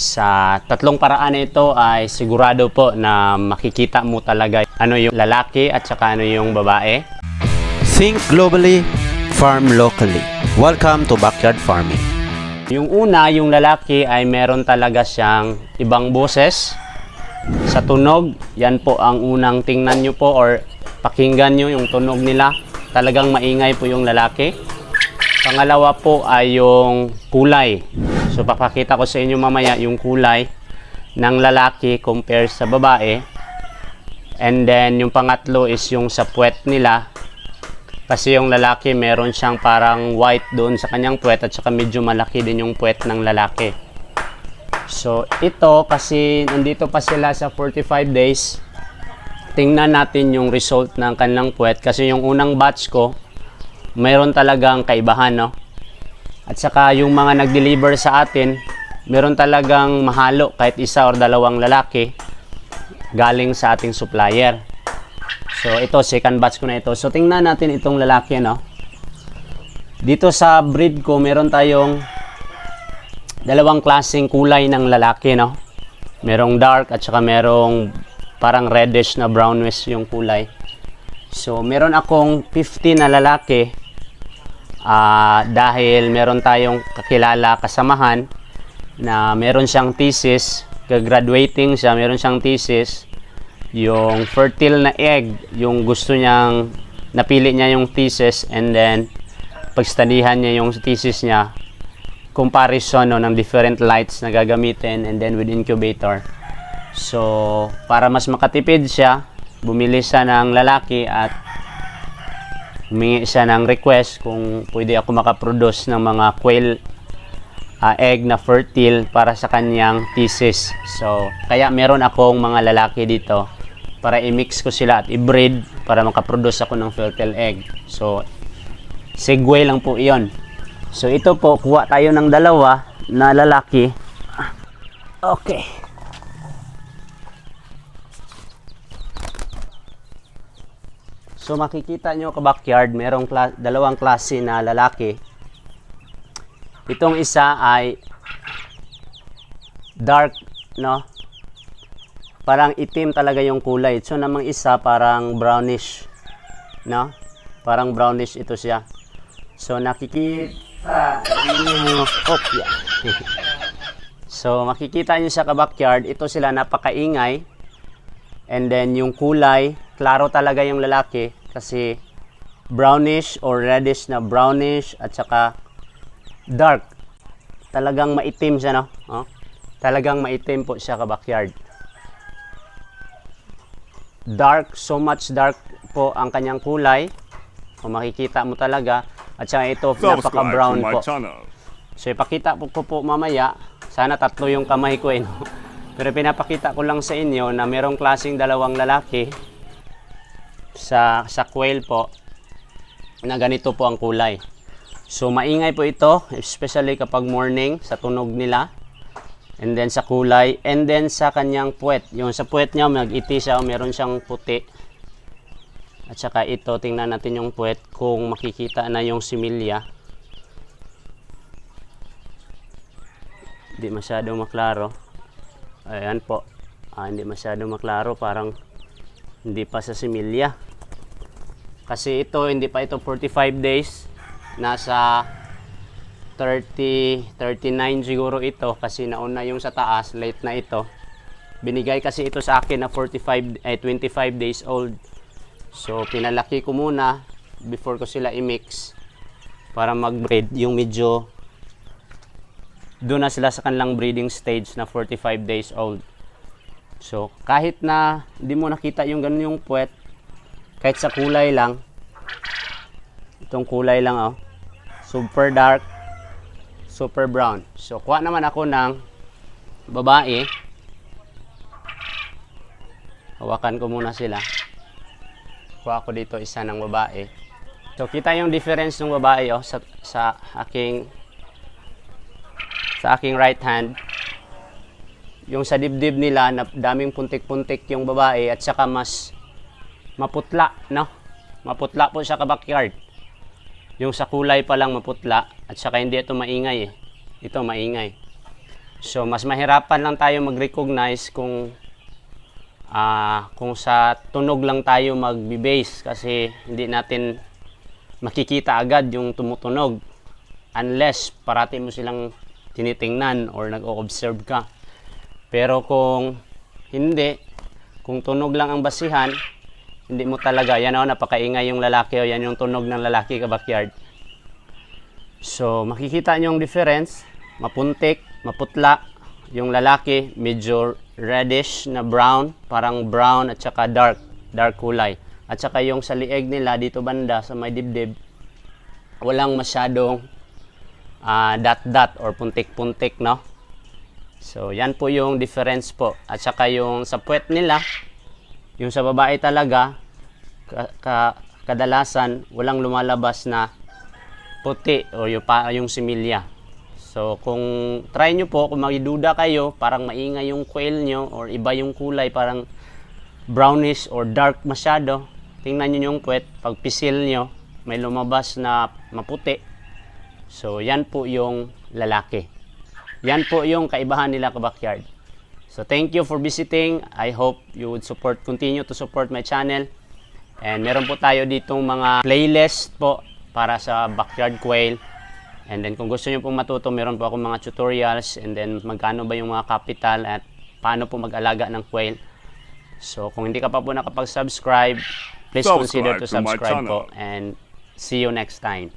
Sa tatlong paraan na ito ay sigurado po na makikita mo talaga ano yung lalaki at saka ano yung babae. Think globally, farm locally. Welcome to Backyard Farming. Yung una, yung lalaki ay meron talaga siyang ibang boses. Sa tunog, yan po ang unang tingnan nyo po or pakinggan nyo yung tunog nila. Talagang maingay po yung lalaki. Pangalawa po ay yung kulay. So papakita ko sa inyo mamaya yung kulay ng lalaki compare sa babae. And then yung pangatlo is yung sa puwet nila. Kasi yung lalaki meron siyang parang white doon sa kanyang puwet at saka medyo malaki din yung puwet ng lalaki. So ito kasi nandito pa sila sa 45 days. Tingnan natin yung result ng kanilang puwet kasi yung unang batch ko mayroon talagang kaibahan no. At saka yung mga nag-deliver sa atin, meron talagang mahalo kahit isa or dalawang lalaki galing sa ating supplier. So ito second batch ko na ito. So tingnan natin itong lalaki no. Dito sa breed ko meron tayong dalawang klaseng kulay ng lalaki no. Merong dark at saka merong parang reddish na brownish yung kulay. So meron akong 50 na lalaki Ah, dahil meron tayong kakilala kasamahan na meron siyang thesis, graduating siya, meron siyang thesis, yung fertile na egg, yung gusto niyang napili niya yung thesis and then pagstadihan niya yung thesis niya, comparison no, ng different lights na gagamitin and then with incubator. So, para mas makatipid siya, bumili siya ng lalaki at humingi siya ng request kung pwede ako makaproduce ng mga quail ah, egg na fertile para sa kanyang thesis. So, kaya meron akong mga lalaki dito para i-mix ko sila at i-breed para makaproduce ako ng fertile egg. So, segue lang po iyon. So, ito po, kuha tayo ng dalawa na lalaki. Okay. So makikita nyo ka backyard, merong kla- dalawang klase na lalaki. Itong isa ay dark, no? Parang itim talaga yung kulay. So namang isa parang brownish, no? Parang brownish ito siya. So nakikita nyo, oh, yeah. so makikita nyo sa ka-backyard, ito sila napakaingay. And then yung kulay, klaro talaga yung lalaki kasi brownish or reddish na brownish at saka dark. Talagang maitim siya, no? Oh? Talagang maitim po siya ka backyard. Dark, so much dark po ang kanyang kulay. Kung makikita mo talaga. At saka ito, Subscribe napaka-brown po. So ipakita po ko po mamaya. Sana tatlo yung kamay ko eh. no? Pero pinapakita ko lang sa inyo na merong klaseng dalawang lalaki sa sa quail po na ganito po ang kulay. So maingay po ito, especially kapag morning sa tunog nila. And then sa kulay, and then sa kanyang puwet. Yung sa puwet niya, mag-iti siya, meron siyang puti. At saka ito, tingnan natin yung puwet kung makikita na yung similya. Hindi masyado maklaro. Ayan po. Ah, hindi masyado maklaro. Parang hindi pa sa similya. Kasi ito, hindi pa ito 45 days. Nasa 30, 39 siguro ito. Kasi nauna yung sa taas. Late na ito. Binigay kasi ito sa akin na 45, eh, 25 days old. So, pinalaki ko muna before ko sila i-mix para mag-breed yung medyo doon na sila sa kanilang breeding stage na 45 days old. So, kahit na hindi mo nakita yung ganun yung puwet, kahit sa kulay lang, itong kulay lang oh, super dark, super brown. So, kuha naman ako ng babae. Hawakan ko muna sila. Kuha ko dito isa ng babae. So, kita yung difference ng babae oh, sa, sa aking sa aking right hand yung sa dibdib nila na daming puntik-puntik yung babae at saka mas maputla no? Maputla po ka backyard yung sa kulay pa lang maputla at saka hindi ito maingay eh. Ito maingay. So, mas mahirapan lang tayo mag-recognize kung ah kung sa tunog lang tayo magbe-base kasi hindi natin makikita agad yung tumutunog unless parati mo silang tinitingnan or nag-o-observe ka. Pero kung hindi, kung tunog lang ang basihan, hindi mo talaga, yan o, napakaingay yung lalaki o yan yung tunog ng lalaki ka backyard. So, makikita nyo yung difference, mapuntik, maputla, yung lalaki medyo reddish na brown, parang brown at saka dark, dark kulay. At saka yung sa lieg nila dito banda sa may dibdib, walang masyadong ah, dot-dot or puntik-puntik, no? So, yan po yung difference po. At saka yung sa puwet nila, yung sa babae talaga, ka- ka- kadalasan, walang lumalabas na puti o yung, pa, yung similya. So, kung try nyo po, kung magiduda kayo, parang maingay yung quail nyo or iba yung kulay, parang brownish or dark masyado, tingnan nyo yung puwet, pag pisil nyo, may lumabas na maputi. So, yan po yung lalaki. Yan po yung kaibahan nila ka backyard. So, thank you for visiting. I hope you would support, continue to support my channel. And meron po tayo ditong mga playlist po para sa backyard quail. And then kung gusto niyo pong matuto, meron po akong mga tutorials and then magkano ba yung mga capital at paano po mag-alaga ng quail. So kung hindi ka pa po nakapag-subscribe, please consider Subscribe to to subscribe po channel. and see you next time.